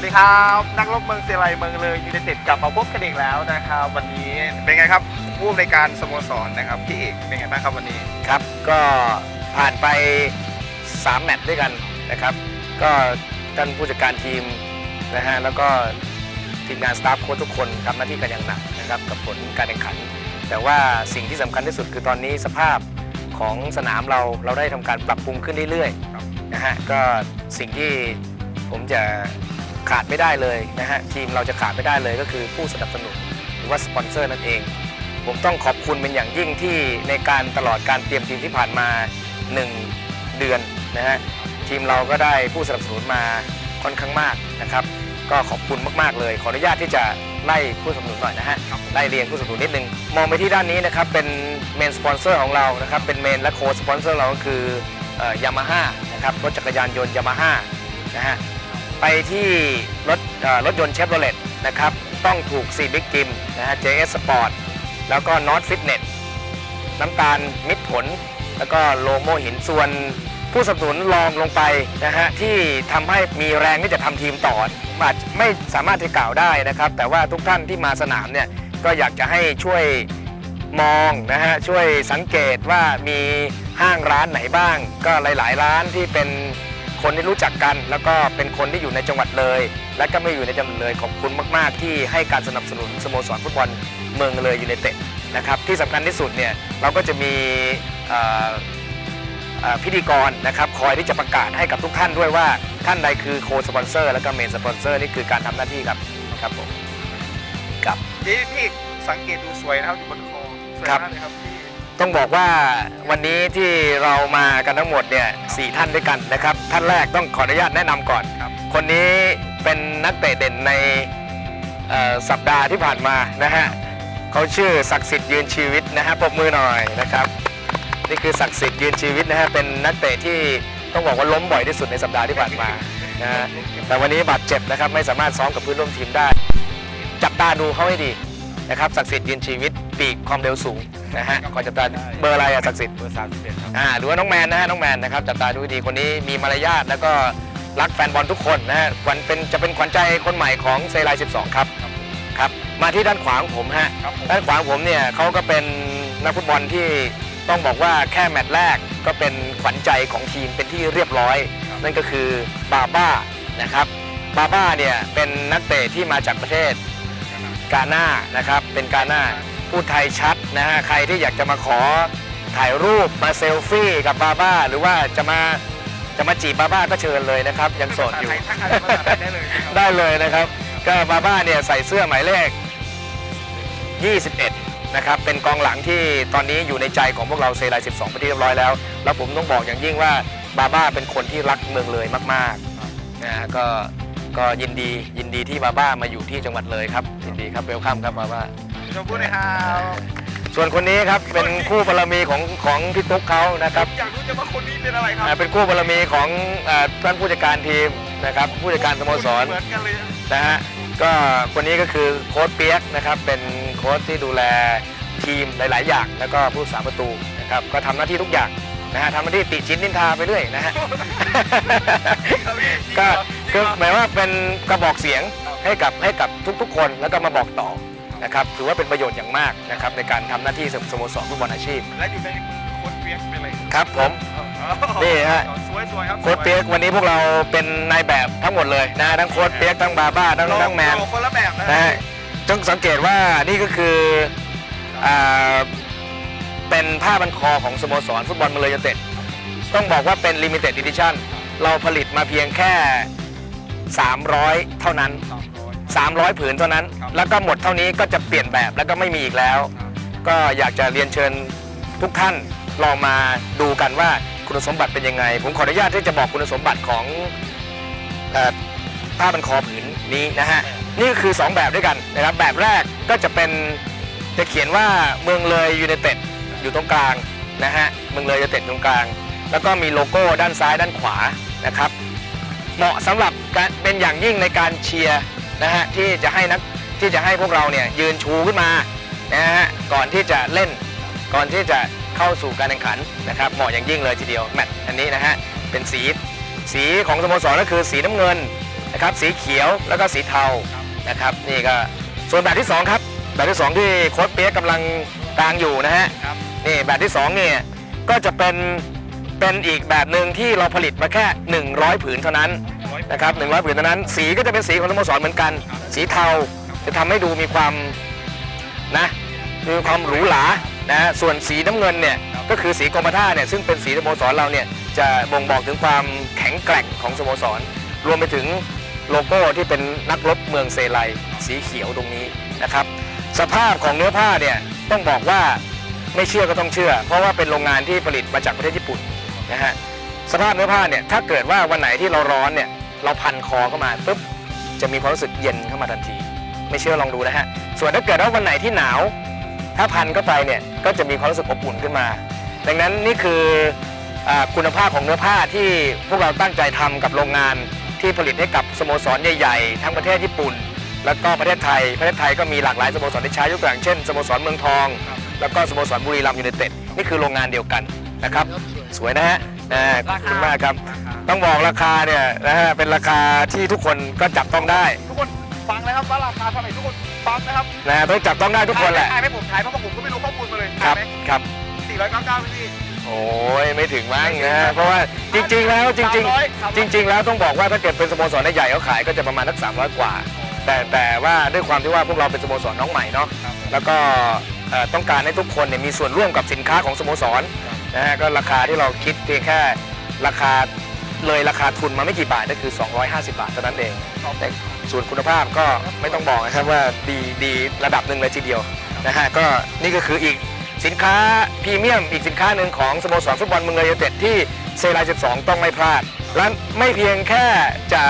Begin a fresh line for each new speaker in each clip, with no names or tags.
วัสดีครับ นักรบเมืองเซไลเมืองเลยยูไนเต็ดกลับมาพบกันอีกแล้วนะครับ วันนี้เป็นไงครับผู้ในการสโมสรนะครับพี่เอกเป็นไงบ้างครับวันนี้
ครับ ก็ผ่านไป 3 แมตช์ด้วยกันนะครับ ก็ท่านผู้จัดการทีมนะฮะแล้วก็ทีมงานสตาฟโค้ชทุกคนทำหน้าที่กันอย่างหนักนะครับกับผลการแข่งขัน แต่ว่าสิ่งที่สำคัญที่สุดคือตอนนี้สภาพของสนามเราเราได้ทำการปรับปรุงขึ้นเรื่อยๆนะฮะก็สิ่งที่ผมจะ ขาดไม่ได้เลยนะฮะทีมเราจะขาดไม่ได้เลยก็คือผู้สนับสนุนหรือว่าสปอนเซอร์นั่นเอง ผมต้องขอบคุณเป็นอย่างยิ่งที่ในการตลอดการเตรียมทีมที่ผ่านมา 1 เดือนนะฮะทีมเราก็ได้ผู้สนับสนุนมาค่อนข้างมากนะครับ ก็ขอบคุณมากๆเลย ขออนุญาตที่จะไล่ผู้สนับสนุนหน่อยนะฮะไล่เรียงผู้สนับสนุนนิดนึงมองไปที่ด้านนี้นะครับเป็นเมนสปอนเซอร์ของเรานะครับเป็นเมนและโค้สปอนเซอร์เราก็คือยามาฮ่านะครับรถจักรยานยนต์ยามาฮ่านะฮะ ไปที่รถรถยนต์เชฟโรเลตนะครับ ต้องถูกซีบิ๊กจิมนะฮะ JS Sport แล้วก็ North Fitness น้ำตาลมิตรผล แล้วก็โลโมหินส่วนผู้สนับสนุนรองลงไปนะฮะที่ทำให้มีแรงที่จะทำทีมต่ออาจไม่สามารถที่กล่าวได้นะครับ แต่ว่าทุกท่านที่มาสนามเนี่ยก็อยากจะให้ช่วยมองนะฮะช่วยสังเกตว่ามีห้างร้านไหนบ้าง ก็หลาย ๆ ร้านที่เป็น คนที่รู้จักกัน แล้วก็เป็นคนที่อยู่ในจังหวัดเลย และก็ไม่อยู่ในจังหวัดเลยขอบคุณมากๆ ที่ให้การสนับสนุนสโมสรฟุตบอลเมืองเลยยูไนเต็ดนะครับที่สำคัญที่สุดเนี่ยเราก็จะมีเอ่อเอ่อพิธีกรนะครับคอยที่จะประกาศให้กับทุกท่านด้วยว่าท่านใดคือโคสปอนเซอร์แล้วก็เมนสปอนเซอร์นี่คือการทำหน้าที่ครับครับผมครับ
นี่พี่เอกสังเกตดูสวยนะครับอยู่บนคอสวย
ครับ
มากเลยครับพี่
ต้องบอกว่าวันนี้ที่เรามากันทั้งหมดเนี่ยสี่ท่านด้วยกันนะครับ ท่านแรกต้องขออนุญาตแนะนำก่อน
ครับ
คนนี้เป็นนักเตะเด่นในเอ่อสัปดาห์ที่ผ่านมานะฮะเขาชื่อศักดิ์สิทธิ์ยืนชีวิตนะฮะปรบมือหน่อยนะครับ นี่คือศักดิ์สิทธิ์ยืนชีวิตนะฮะเป็นนักเตะที่ต้องบอกว่าล้มบ่อยที่สุดในสัปดาห์ที่ผ่านมานะฮะแต่วันนี้บาดเจ็บนะครับไม่สามารถซ้อมกับเพื่อนร่วมทีมได้ จับตาดูเขาให้ดี นะครับศักดิ์สิทธิ์ยืนชีวิตปีกความเร็วสูงนะฮะขอจับตาเบอร์อะไรอะศักดิ์สิทธิ์
เบอร์สามสิบเอ็ดครับ
อ่าหรือว่าน้องแมนนะฮะน้องแมนนะครับจับตาดูให้ดีคนนี้มีมารยาทแล้วก็รักแฟนบอลทุกคนนะฮะวันเป็นจะเป็นขวัญใจคนใหม่ของเซราย12 ครับครับมาที่ด้านขวาของผมฮะ
ครับผม
ด้านขวาของผมเนี่ยเขาก็เป็นนักฟุตบอลที่ต้องบอกว่าแค่แมตช์แรกก็เป็นขวัญใจของทีมเป็นที่เรียบร้อย นั่นก็คือบาบ้านะครับบาบ้าเนี่ยเป็นนักเตะที่มาจากประเทศ กาหน้านะครับเป็นกาหน้าพูดไทยชัดนะฮะใครที่อยากจะมาขอถ่ายรูปมาเซลฟี่กับบาบ้า หรือว่าจะมาจะมาจีบบาบ้าก็เชิญเลยนะครับ ยังโสดอยู่
ภาษาไทยทักทายเป็นภาษาไทยได้เลยนะครับ
ได้เลยนะครับ ก็บาบ้าเนี่ยใส่เสื้อหมายเลข 21 นะครับ เป็นกองหลังที่ตอนนี้อยู่ในใจของพวกเราเซราย12ไปนที่เรียบร้อยแล้ว แล้วผมต้องบอกอย่างยิ่งว่าบาบ้าเป็นคนที่รักเมืองเลยมากๆนะฮะก็ ก็ยินดียินดีที่บาบ้ามาอยู่ที่จังหวัดเลยครับยินดีครับเวลคัมครับบาบ้า
ชมพู่หน่อยครับ
ส่วนคนนี้ครับเป็นคู่บารมีของของพี่ตุ๊กเขานะครับ
อยากรู้จะว่าคนนี้เป็นอะไรครั
อ่าเป็นคู่บารมีของอ่าท่านผู้จัดการทีมนะครับผู้จัดการสโมสร
เหมือนกันเลย
นะฮะก็คนนี้ก็คือโค้ชเปียกนะครับเป็นโค้ชที่ดูแลทีมหลาย ๆ อย่าง แล้วก็ผู้สาประตูนะครับก็ทำหน้าที่ทุกอย่าง นะฮะทำหน้าที่ติชิ้นนินทาไปเรื่อยนะฮะ ก็คือหมายว่าเป็นกระบอกเสียงให้กับให้กับทุกๆ คนแล้วก็มาบอกต่อนะครับถือว่าเป็นประโยชน์อย่างมากนะครับในการทำหน้าที่สโมสรฟุตบอลอาชีพ
และอยู่ในมือโค้ชเปียกเป็นอะไร
ครับผม นี่ฮะ
สวยสวยๆครับ
โค้ชเปียกวันนี้พวกเราเป็นนายแบบทั้งหมดเลยนะทั้งโค้ชเปียกทั้งบาบ้าทั้งทั้งแมน
โลคนละแบบนะ
นะฮะจงสังเกตว่านี่ก็คืออ่า เป็นผ้าบันคอของสโมสรฟุตบอลมาเลยยูไนเต็ดต้องบอกว่าเป็น Limited Edition เราผลิตมาเพียงแค่ 300 เท่านั้น
สามร้อย
300 ผืนเท่านั้น
ครับ
แล้วก็หมดเท่านี้ก็จะเปลี่ยนแบบแล้วก็ไม่มีอีกแล้ว ก็อยากจะเรียนเชิญทุกท่านลองมาดูกันว่าคุณสมบัติเป็นยังไง ผมขออนุญาตที่จะบอกคุณสมบัติของเอ่อผ้าบันคอผืนนี้นะฮะ นี่คือ 2 แบบด้วยกันนะครับ แบบแรกก็จะเป็นจะเขียนว่าเมืองเลยยูไนเต็ด อยู่ตรงกลางนะฮะเมืองเลยยูไนเต็ดตรงกลาง แล้วก็มีโลโก้ด้านซ้ายด้านขวานะครับ เหมาะสำหรับการเป็นอย่างยิ่งในการเชียร์นะฮะที่จะให้นักที่จะให้พวกเราเนี่ยยืนชูขึ้นมานะฮะก่อนที่จะเล่นก่อนที่จะเข้าสู่การแข่งขันนะครับเหมาะอย่างยิ่งเลยทีเดียวแมตช์อันนี้นะฮะเป็นสีสีของสโมสรก็คือสีน้ำเงินนะครับสีเขียวแล้วก็สีเทานะครับนี่ก็ส่วนแบบที่สองครับ แบบที่สองที่โค้ดเปียกกำลังกลางอยู่นะฮะ นี่แบบที่สองเนี่ยก็จะเป็นเป็นอีกแบบหนึ่งที่เราผลิตมาแค่ 100 ผืนเท่านั้นนะครับ100 ผืนเท่านั้น สีก็จะเป็นสีของสโมสรเหมือนกัน สีเทาจะทำให้ดูมีความนะมีความหรูหรานะส่วนสีน้ำเงินเนี่ยก็คือสีกรมท่าเนี่ยซึ่งเป็นสีสโมสรเราเนี่ยจะบ่งบอกถึงความแข็งแกร่งของสโมสร รวมไปถึงโลโก้ที่เป็นนักรบเมืองเซไลสีเขียวตรงนี้นะครับ สภาพของเนื้อผ้าเนี่ยต้องบอกว่า ไม่เชื่อก็ต้องเชื่อ เพราะว่าเป็นโรงงานที่ผลิตมาจากประเทศญี่ปุ่นนะฮะสภาพเนื้อผ้าเนี่ยถ้าเกิดว่าวันไหนที่เราร้อนเนี่ยเราพันคอเข้ามาปุ๊บจะมีความรู้สึกเย็นเข้ามาทันที ไม่เชื่อลองดูนะฮะส่วนถ้าเกิดว่าวันไหนที่หนาว ถ้าพันเข้าไปเนี่ยก็จะมีความรู้สึกอบอุ่นขึ้นมา ดังนั้นนี่คืออคุณภาพของเนื้อผ้าที่พวกเราตั้งใจทำกับโรงงานที่ผลิตให้กับสโมสรใหญ่ ๆ ทั้งประเทศญี่ปุ่น แล้วก็ประเทศไทย ประเทศไทยก็มีหลากหลายสโมสรที่ใช้ยกตัวอย่างเช่นสโมสรเมืองทอง แล้วก็สโมสรบุรีรัมย์ยูไนเต็ดนี่คือโรงงานเดียวกันนะครับ สวยนะฮะอ่าขอบคุณมากครับ ต้องบอกราคาเนี่ยนะฮะเป็นราคาที่ทุกคนก็จับต้องได้
ทุกคนฟังนะครับว่าราคาเท่าไหร่ทุกคนฟังนะครับ
นะฮะต้องจับต้องได้ทุกคนแหละ
ทายไหมผมทายเพราะว่าผมก็ไม่รู้ข้อมูลมาเลย
ครับ
ทายไหม
ครับ
499พี่พี่
โอ้ยไม่ถึงมั้งนะฮะเพราะว่าจริง ๆ แล้วจริงๆ
300
จริง ๆ แล้วต้องบอกว่าถ้าเกิดเป็นสโมสรใหญ่ๆเขาขายก็จะประมาณสัก300กว่า แต่แต่ว่าด้วยความที่ว่าพวกเราเป็นสโมสรน้องใหม่เนาะ
ครับ
แล้วก็เอ่อต้องการให้ทุกคนเนี่ยมีส่วนร่วมกับสินค้าของสโมสรนะฮะก็ราคาที่เราคิดเพียงแค่ราคาเลยราคาทุนมาไม่กี่บาทก็คือ 250 บาทเท่านั้นเองแต่ส่วนคุณภาพก็ไม่ต้องบอกนะครับว่าดีดีระดับหนึ่งเลยทีเดียวนะฮะก็นี่ก็คืออีกสินค้าพรีเมียมอีกสินค้าหนึ่งของสโมสรฟุตบอลเมืองเลยยูไนเต็ดที่เซราย12 ต้องไม่พลาดและไม่เพียงแค่จะ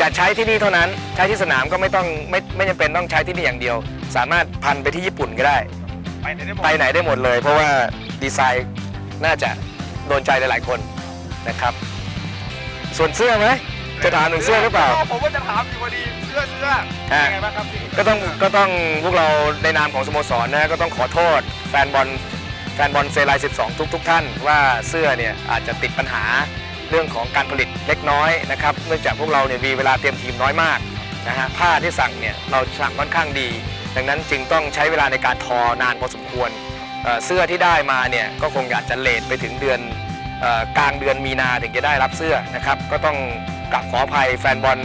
จะใช้ที่นี่เท่านั้น ใช้ที่สนามก็ไม่ต้องไม่ไม่จำเป็นต้องใช้ที่นี่อย่างเดียว สามารถพันไปที่ญี่ปุ่นก็ได้
ไปไหนได้หมด
ไปไหนได้หมดเลย เพราะว่าดีไซน์น่าจะโดนใจหลายๆคนนะครับ ส่วนเสื้อไหมจะถามถึงเสื้อหรือเปล่า
ผมว่าจะถามอยู่พอดีเสื้อเสื้อ
อะ
ยังไงบ้างครับพี่
ก็ต้องก็ต้องพวกเราในนามของสโมสรนะก็ต้องขอโทษแฟนบอลแฟนบอลเซราย12 ทุกทุกๆท่านว่าเสื้อเนี่ยอาจจะติดปัญหา เรื่องของการผลิตเล็กน้อยนะครับเนื่องจากพวกเราเนี่ยมีเวลาเตรียมทีมน้อยมากนะฮะผ้าที่สั่งเนี่ยเราสั่งค่อนข้างดี ดังนั้นจึงต้องใช้เวลาในการทอนานพอสมควรเอ่อเสื้อที่ได้มาเนี่ยก็คงอยากจะเลทไปถึงเดือนเอ่อกลางเดือนมีนาถึงจะได้รับเสื้อนะครับก็ต้องกลับขออภัยแฟนบอล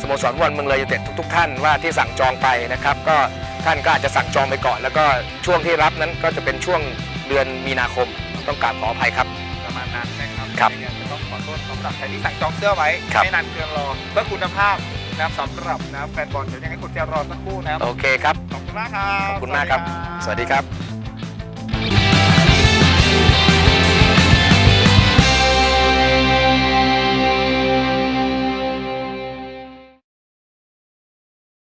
สโมสรฟุตบอลเมืองเลยยูไนเต็ดทุก ๆ ท่านว่าที่สั่งจองไปนะครับก็ท่านก็อาจจะสั่งจองไปก่อน แล้วก็ช่วงที่รับนั้นก็จะเป็นช่วงเดือนมีนาคม ต้องกราบขออภัยครับ
ประมาณนั้นนะครับ
ครับ
ยังไงก็ต้องขอโทษสำหรับใครที่สั่งจองเสื้อไว้
ครับ
ไม่นานเกินรอเพื่อคุณภาพนะครับสำหรับนะแฟนบอลเดี๋ยวยังไงคุณจะรอสักครู่นะครับ
โอเคครับ
ขอบคุณมากครับ
ขอบคุณมากครับ สวัสดีครับ
บ